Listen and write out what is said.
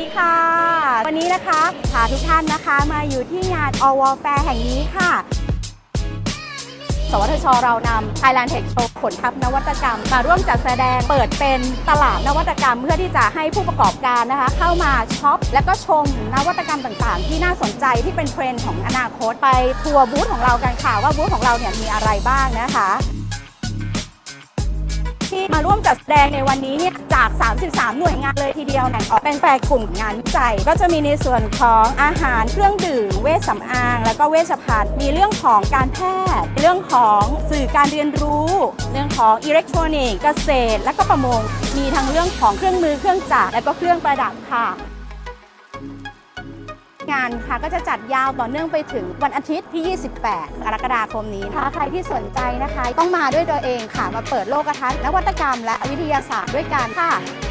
ดีค่ะ วันนี้นะคะพาทุกท่านนะคะมาอยู่ที่งานอวแฟร์แห่งนี้ค่ะ สวทช เรานำ Thailand Tech Show ผลทัพนวัตกรรม มาร่วมจัดแสดงเปิดเป็นตลาดนวัตกรรม เพื่อที่จะให้ผู้ประกอบการนะคะ เข้ามาช็อป และก็ชมนวัตกรรมต่างๆ ที่น่าสนใจที่เป็นเทรนด์ของอนาคตไปทัวร์บูธของเรากันค่ะว่าบูธของเราเนี่ยมีอะไรบ้างนะคะ ที่มาร่วมจัดแสดงในวันนี้เนี่ยจาก 33 หน่วยงานเลยทีเดียวแบ่งออกเป็นแปดกลุ่มงานวิจัย ก็จะมีในส่วนของอาหารเครื่องดื่มเวชสำอาง แล้วก็เวชภัณฑ์มีเรื่องของการแพทย์ เรื่องของสื่อการเรียนรู้ เรื่องของอิเล็กทรอนิกส์เกษตร และก็ประมง มีทั้งเรื่องของเครื่องมือเครื่องจักรและก็เครื่องประดับค่ะ งานค่ะ ก็จะจัดยาวต่อเนื่องไปถึงวันอาทิตย์ที่ 28 กรกฎาคมนี้ค่ะใครที่สนใจนะคะ ต้องมาด้วยตัวเองค่ะ มาเปิดโลกทัศน์นวัตกรรมและวิทยาศาสตร์ด้วยกันค่ะ